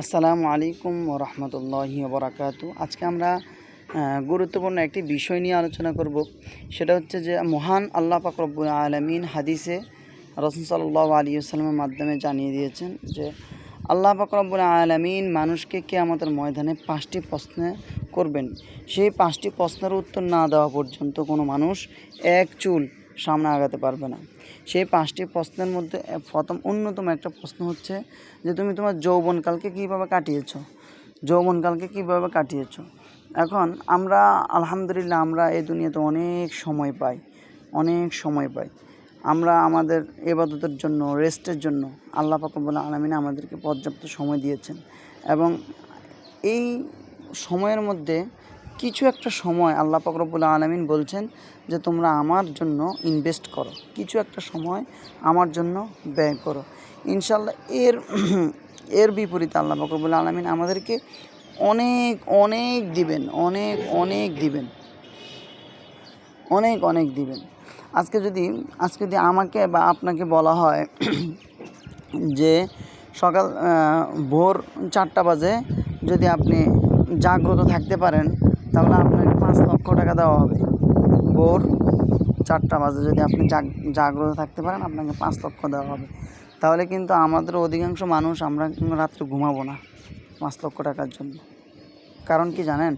আসসালামু আলাইকুম রহমতুল্লাহি বরাকাত আজকে আমরা গুরুত্বপূর্ণ একটি বিষয় নিয়ে আলোচনা করব। সেটা হচ্ছে যে মহান আল্লাহ পাক রব্বুল আলমিন হাদিসে রসুল সাল্লাহ আলী আসসালামের মাধ্যমে জানিয়ে দিয়েছেন যে, আল্লাহ পাক রব্বুল আলমিন মানুষকে কে আমাদের ময়দানে পাঁচটি প্রশ্ন করবেন। সেই পাঁচটি প্রশ্নের উত্তর না দেওয়া পর্যন্ত কোনো মানুষ এক চুল সামনে আগাতে পারবে না। সেই পাঁচটি প্রশ্নের মধ্যে প্রথম অন্যতম একটা প্রশ্ন হচ্ছে যে, তুমি তোমার যৌবনকালকে কীভাবে কাটিয়েছো? যৌবনকালকে কীভাবে কাটিয়েছো? এখন আমরা, আলহামদুলিল্লাহ আমরা এই দুনিয়াতে অনেক সময় পাই, অনেক সময় পাই। আমরা আমাদের এবাদতের জন্য, রেস্টের জন্য আল্লাহ পাকবুল আলমিন আমাদেরকে পর্যাপ্ত সময় দিয়েছেন। এবং এই সময়ের মধ্যে কিছু একটা সময় আল্লাহ পাকরবুল আলমিন বলছেন যে তোমরা আমার জন্য ইনভেস্ট করো। কিছু একটা সময় আমার জন্য ব্যয় করো। ইনশাল্লাহ এর এর বিপরীতে আল্লাহ পাকরবুল আলমিন আমাদেরকে অনেক অনেক দিবেন, অনেক অনেক দিবেন। অনেক অনেক দিবেন। আজকে যদি আজকে যদি আমাকে বা আপনাকে বলা হয় যে সকাল ভোর চারটা বাজে যদি আপনি জাগ্রত থাকতে পারেন তাহলে আপনাকে পাঁচ লক্ষ টাকা দেওয়া হবে। ভোর চারটা বাজে। যদি আপনি জাগ, জাগ্রত থাকতে পারেন, আপনাকে পাঁচ লক্ষ দেওয়া হবে। তাহলে কিন্তু আমাদের অধিকাংশ মানুষ আমরা রাত্রে ঘুমাবো না পাঁচ লক্ষ টাকার জন্য। কারণ কি জানেন?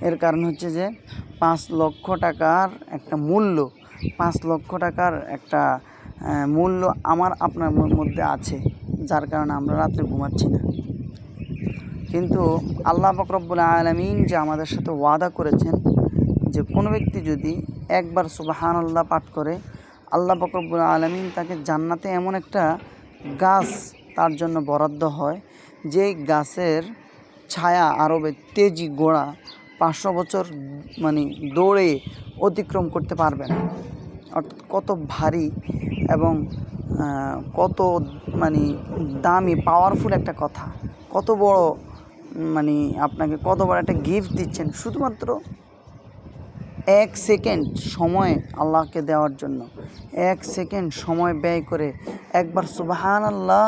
এর কারণ হচ্ছে যে, পাঁচ লক্ষ টাকার একটা মূল্য, পাঁচ লক্ষ টাকার একটা মূল্য আমার আপনার মধ্যে আছে, যার কারণে আমরা রাত্রে ঘুমাচ্ছি না। কিন্তু আল্লাহ ফকরবুল আলমিন যে আমাদের সাথে ওয়াদা করেছেন যে কোনো ব্যক্তি যদি একবার সুবাহান আল্লাহ পাঠ করে, আল্লাহ ফকরবুল আলমিন তাকে জান্নাতে এমন একটা গাছ তার জন্য বরাদ্দ হয়, যেই গাছের ছায়া আরবে তেজি গোড়া পাঁচশো বছর মানে দৌড়ে অতিক্রম করতে পারবে না। অর্থাৎ কত ভারী এবং কত মানে দামি পাওয়ারফুল একটা কথা। কত বড় মানে আপনাকে কতবার একটা গিফট দিচ্ছেন, শুধুমাত্র এক সেকেন্ড সময় আল্লাহকে দেওয়ার জন্য। এক সেকেন্ড সময় ব্যয় করে একবার সুবাহান আল্লাহ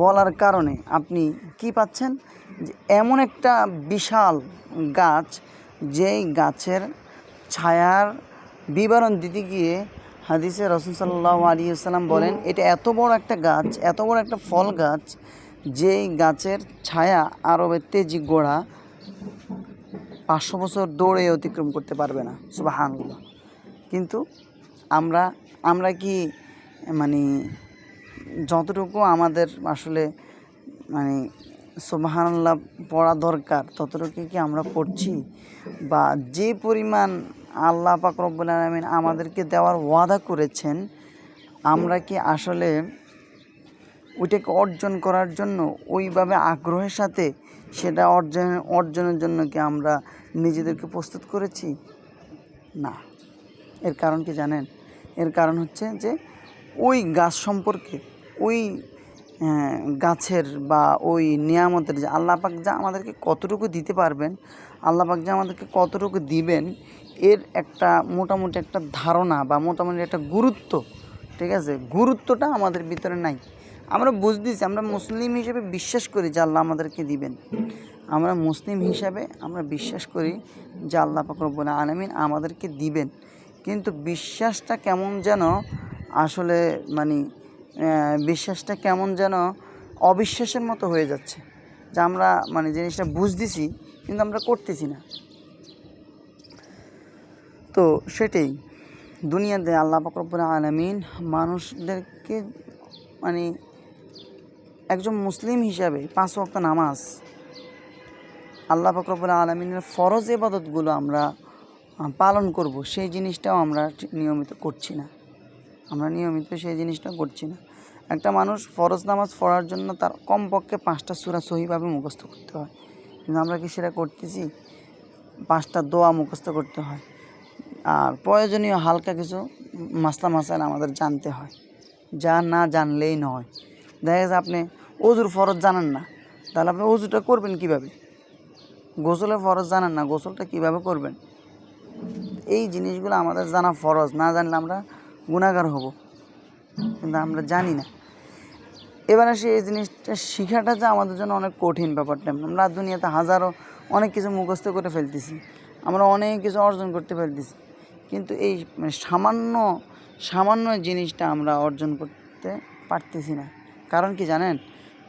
বলার কারণে আপনি কি পাচ্ছেন? যে এমন একটা বিশাল গাছ, যেই গাছের ছায়ার বিবরণ দিতে গিয়ে হাদিসে রসুল সাল্লাহ আলিয়াল্লাম বলেন, এটা এত বড় একটা গাছ, এত বড় একটা ফল গাছ যেই গাছের ছায়া আরবের তেজি গোড়া পাঁচশো বছর দৌড়ে অতিক্রম করতে পারবে না, সুবাহানুল্লাহ। কিন্তু আমরা আমরা কি মানে যতটুকু আমাদের আসলে মানে সুবাহানুল্লাহ পড়া দরকার, ততটুকু কি আমরা পড়ছি? বা যে পরিমাণ আল্লাহ পাক রব্বুল আলমিন আমাদেরকে দেওয়ার ওয়াদা করেছেন, আমরা কি আসলে ওইটাকে অর্জন করার জন্য, ওইভাবে আগ্রহের সাথে সেটা অর্জন, অর্জনের জন্য কি আমরা নিজেদেরকে প্রস্তুত করেছি? না। এর কারণ কি জানেন? এর কারণ হচ্ছে যে, ওই গাছ সম্পর্কে, ওই গাছের বা ওই নিয়ামতের যে আল্লাহ পাক যা আমাদেরকে কতটুকু দিতে পারবেন, আল্লাহ পাক যা আমাদেরকে কতটুকু দিবেন, এর একটা মোটামুটি একটা ধারণা বা মোটামুটি একটা গুরুত্ব, ঠিক আছে? গুরুত্বটা আমাদের ভিতরে নাই। আমরা বুঝতেছি, আমরা মুসলিম হিসেবে বিশ্বাস করি যে আল্লাহ আমাদেরকে দিবেন। আমরা মুসলিম হিসাবে আমরা বিশ্বাস করি যে আল্লাহ পাকরবুল আলমিন আমাদেরকে দিবেন। কিন্তু বিশ্বাসটা কেমন যেন আসলে মানে বিশ্বাসটা কেমন যেন অবিশ্বাসের মতো হয়ে যাচ্ছে। যে আমরা মানে জিনিসটা বুঝতেছি, কিন্তু আমরা করতেছি না। তো সেটাই, দুনিয়াতে আল্লাহ পাকরবুল আলমিন মানুষদেরকে মানে একজন মুসলিম হিসাবে পাঁচ ওয়াক্ত নামাজ। আল্লাহ ফকরবুল আলমিনের ফরজ এবাদতগুলো আমরা পালন করব। সেই জিনিসটাও আমরা নিয়মিত করছি না। আমরা নিয়মিত সেই জিনিসটা করছি না। একটা মানুষ ফরজ নামাজ পড়ার জন্য তার কমপক্ষে পাঁচটা সুরা সহিভাবে মুখস্থ করতে হয়। কিন্তু আমরা কি সেটা করতেছি? পাঁচটা দোয়া মুখস্থ করতে হয়। আর প্রয়োজনীয় হালকা কিছু মাসলা মাসাইল আমাদের জানতে হয়। যা না জানলেই নয়। দেখা যাচ্ছে আপনি অজুর ফরজ জানেন না। তাহলে আপনি অজুটা করবেন কীভাবে? গোসলের ফরজ জানেন না, গোসলটা কীভাবে করবেন? এই জিনিসগুলো আমাদের জানা ফরজ, না জানলে আমরা গুণাগার হব। কিন্তু আমরা জানি না। এবার আসি এই জিনিসটা শেখাটা যে আমাদের জন্য অনেক কঠিন ব্যাপারটা। আমরা দুনিয়াতে হাজারো অনেক কিছু মুখস্থ করে ফেলতেছি। আমরা অনেক কিছু অর্জন করতে ফেলতেছি। কিন্তু এই মানে সামান্য সামান্য জিনিসটা আমরা অর্জন করতে পারতেছি না। কারণ কি জানেন?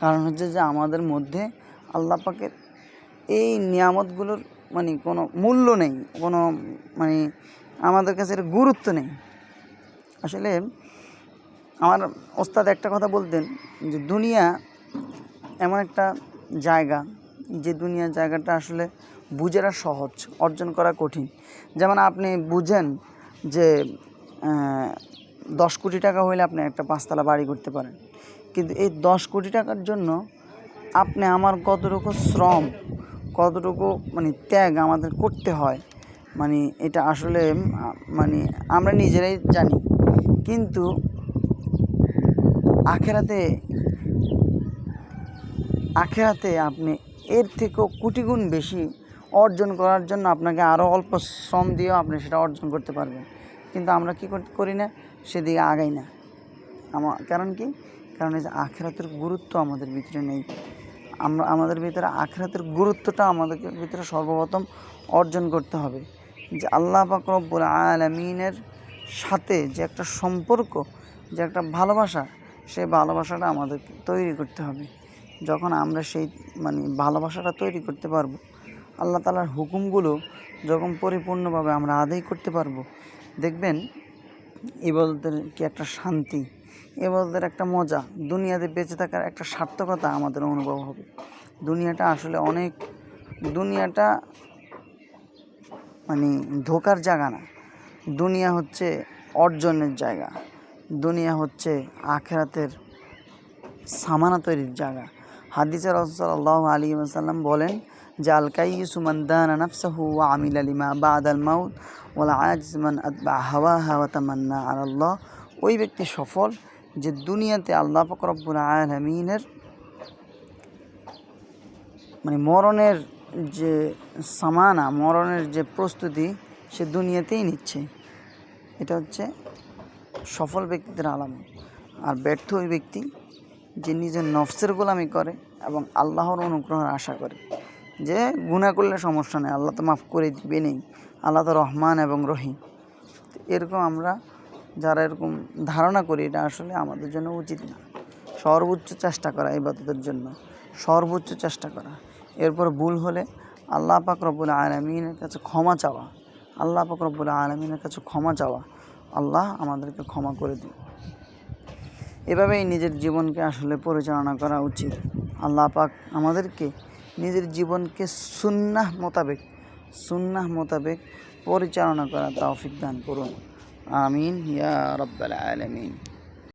কারণ হচ্ছে যে আমাদের মধ্যে আল্লাহ পাকের এই নিয়ামতগুলোর মানে কোনো মূল্য নেই, কোনো মানে আমাদের কাছে এর গুরুত্ব নেই। আসলে আমার ওস্তাদ একটা কথা বলতেন যে দুনিয়া এমন একটা জায়গা, যে দুনিয়া জায়গাটা আসলে বুঝেরা সহজ, অর্জন করা কঠিন। যেমন আপনি বুঝেন যে দশ কোটি টাকা হইলে আপনি একটা পাঁচতলা বাড়ি করতে পারেন। কিন্তু এই দশ কোটি টাকার জন্য আপনি আমার কতটুকু শ্রম, কতটুকু মানে ত্যাগ আমাদের করতে হয় মানে এটা আসলে মানে আমরা নিজেরাই জানি। কিন্তু আখেরাতে আখেরাতে আপনি এর থেকেও কোটি গুণ বেশি অর্জন করার জন্য আপনাকে আরও অল্প শ্রম দিয়েও আপনি সেটা অর্জন করতে পারবেন। কিন্তু আমরা কী করি না? সেদিকে আগাই না। আমার কারণ কি? কারণ এই যে আখেরাতের গুরুত্ব আমাদের ভিতরে নেই। আমরা, আমাদের ভিতরে আখেরাতের গুরুত্বটা আমাদের ভিতরে সর্বপ্রথম অর্জন করতে হবে। যে আল্লাহ পাক আলমিনের সাথে যে একটা সম্পর্ক, যে একটা ভালোবাসা, সেই ভালোবাসাটা আমাদের তৈরি করতে হবে। যখন আমরা সেই মানে ভালোবাসাটা তৈরি করতে পারব, আল্লাহ তালার হুকুমগুলো যখন পরিপূর্ণভাবে আমরা আদায় করতে পারব, দেখবেন ইবাদতের কি একটা শান্তি ইবাদতের একটা মজা। দুনিয়াতে বেঁচে থাকার একটা সার্থকতা আমাদের অনুভব হবে। দুনিয়াটা আসলে অনেক, দুনিয়াটা মানে ধোকার জায়গা না। দুনিয়া হচ্ছে অর্জনের জায়গা। দুনিয়া হচ্ছে আখেরাতের সামানা তৈরির জায়গা। হাদিসের রসল্লাহ আলী সাল্লাম বলেন, যে আলকাই কাইসুমান দানা ওয়া আমিল আলিমা বা আদাল মাউত ওলা আজমান আতবা হাওয়া হাওয়া তামান্না আল্লাহ ওই ব্যক্তি সফল যে দুনিয়াতে আল্লাহ ফকরব্বুল আলমিনের মানে মরণের যে সামানা, মরণের যে প্রস্তুতি সে দুনিয়াতেই নিচ্ছে। এটা হচ্ছে সফল ব্যক্তিদের আলামত। আর ব্যর্থ ওই ব্যক্তি যে নিজের নফসের গোলামি করে এবং আল্লাহর অনুগ্রহের আশা করে যে গুণা করলে সমস্যা নেই, আল্লাহ তো মাফ করে দিবে নেই আল্লাহ তো রহমান এবং রহিম। এরকম আমরা যারা এরকম ধারণা করি, এটা আসলে আমাদের জন্য উচিত না। সর্বোচ্চ চেষ্টা করা এই ইবাদতের জন্য। সর্বোচ্চ চেষ্টা করা। এরপর ভুল হলে আল্লাহ পাক রব্বুল আলমিনের কাছে ক্ষমা চাওয়া। আল্লাহ পাক রব্বুল আলমিনের কাছে ক্ষমা চাওয়া। আল্লাহ আমাদেরকে ক্ষমা করে দিন। এভাবেই নিজের জীবনকে আসলে পরিচালনা করা উচিত। আল্লাহ পাক আমাদেরকে নিজের জীবনকে সুন্নাহ মোতাবেক সুন্নাহ মোতাবেক পরিচালনা করা তৌফিক দান করুন। আমিন ইয়া রব্বাল আলামিন